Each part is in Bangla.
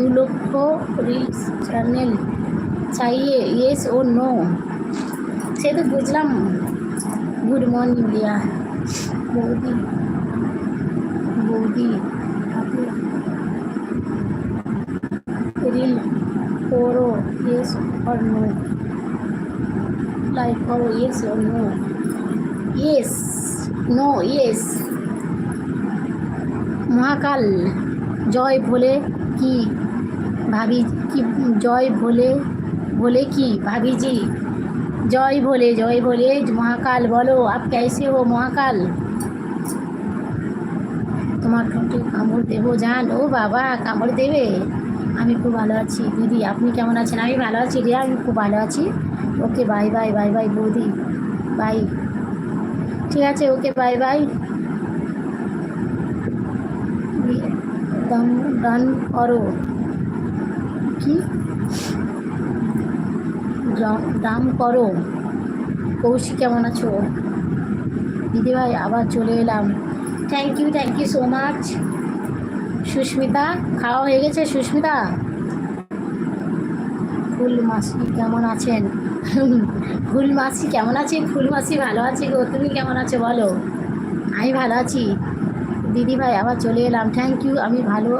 দু লক্ষ রিলস চ্যানেল চাইয়ে ইয়েস ও নো সে তো বুঝলাম। গুড মর্নিং রিয়া বৌদি। বৌদি রিল করো ইয়েস অর নো লাইক করো yes or no yes no yes Mahakal, জয় ভোলে কি? ভাবি কি, জয় ভোলে ভোলে কি? ভাবিজি, জয় ভোলে জয় ভোলে, মহাকাল বলো, আপ ক্যাসে ও মহাকাল? তোমার ঠোঁটে কামড় দেবো জান, ও বাবা, কামড় দেবে? আমি খুব ভালো আছি, দিদি, আপনি কেমন আছেন? আমি ভালো আছি রিয়া আমি খুব ভালো আছি। Okay bye bye bye bye, বৌদি, বাই। ঠিক আছে, ওকে বাই বাই। ডান করো। কি দাম করো। কৌশিক, কেমন আছো? দিদিভাই, আবার চলে এলাম। Thank you thank you so much Sushmita, খাওয়া হয়ে গেছে সুস্মিতা? ফুল মাসি কেমন আছেন? ফুল মাসি কেমন আছে? ফুল মাসি ভালো আছে গো। তুমি কেমন আছো বলো? আমি ভালো আছি। দিদি ভাই আবার চলে এলাম। থ্যাংক ইউ আমি ভালো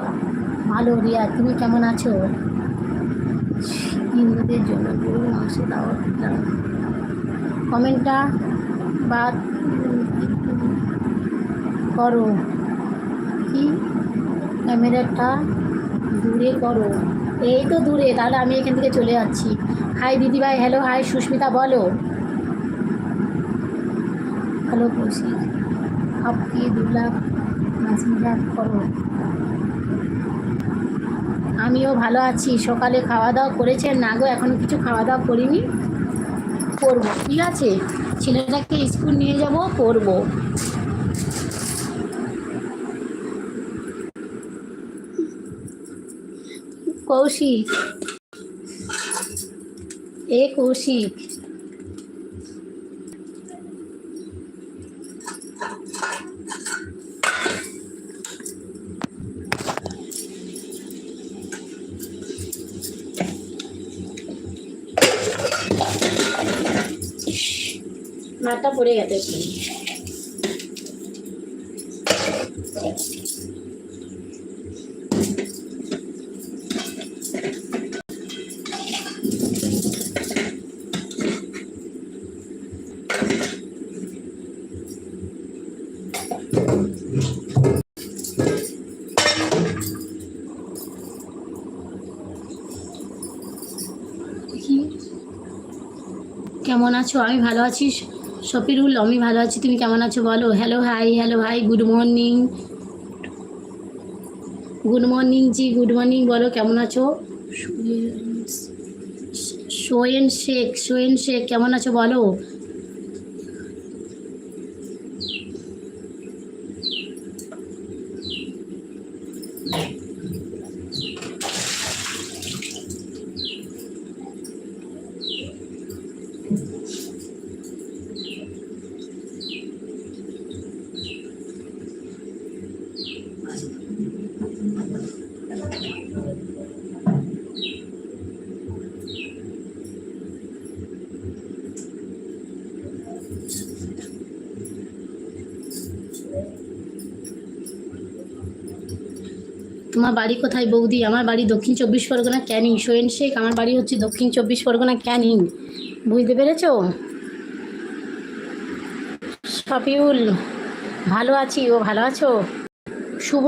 ভালো রিয়া। তুমি কেমন আছো? হিন্দুদের জন্য গরুর মাংস দাওয়া কমেন্টটা বা করো। কি? ক্যামেরাটা দূরে করো। এই তো দূরে, তাহলে আমি এখান থেকে চলে যাচ্ছি। হাই দিদিভাই হ্যালো হাই সুস্মিতা, বলো। হ্যালো কৌশিক। আপনি দু লাখ করো। আমিও ভালো আছি। সকালে খাওয়া দাওয়া করেছেন? না গো এখনও কিছু খাওয়া দাওয়া করিনি। করব। ঠিক আছে? ছেলেটাকে স্কুল নিয়ে যাব, করব। কৌশিক। এ কৌশিক। মাঠটা পড়ে গেছে কেমন আছো? আমি ভালো আছি শফিরুল, আমি ভালো আছি, তুমি কেমন আছো বলো? Hello hi hello hi good morning good morning ji good morning বলো, কেমন আছো? সোয়েন শেখ সোয়েন শেখ কেমন আছো বলো? তোমার বাড়ি কোথায় বৌদি? আমার বাড়ি দক্ষিণ চব্বিশ পরগনা ক্যানিং। সোয়েন শেখ, আমার বাড়ি হচ্ছে দক্ষিণ চব্বিশ পরগনা ক্যানিং। বুঝতে পেরেছ? শফিউল, ভালো আছি, ও ভালো আছো? শুভ।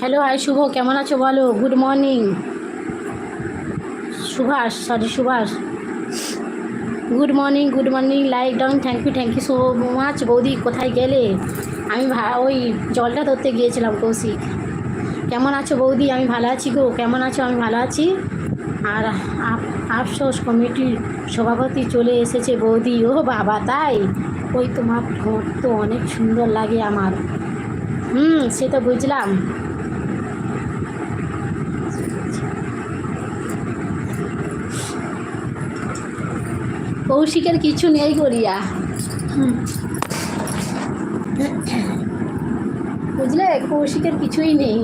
হ্যালো হাই শুভ, কেমন আছো বলো? Good morning Subhash sorry Subhash. Good morning good morning like down thank you thank you so much বৌদি, কোথায় গেলে? আমি ওই জলটা ধরতে গিয়েছিলাম কৌশিক। কেমন আছো বৌদি? আমি ভালো আছি গো। কেমন আছো? আমি ভালো আছি। আর আফসোস কমিটির সভাপতি চলে এসেছে বৌদি। ও বাবা, তাই? ওই তোমার ঠোঁট তো অনেক সুন্দর লাগে আমার। হুম, সে তো বুঝলাম। কৌশিকের কিছু নেই গড়িয়া বুঝলে কৌশিকের কিছুই নেই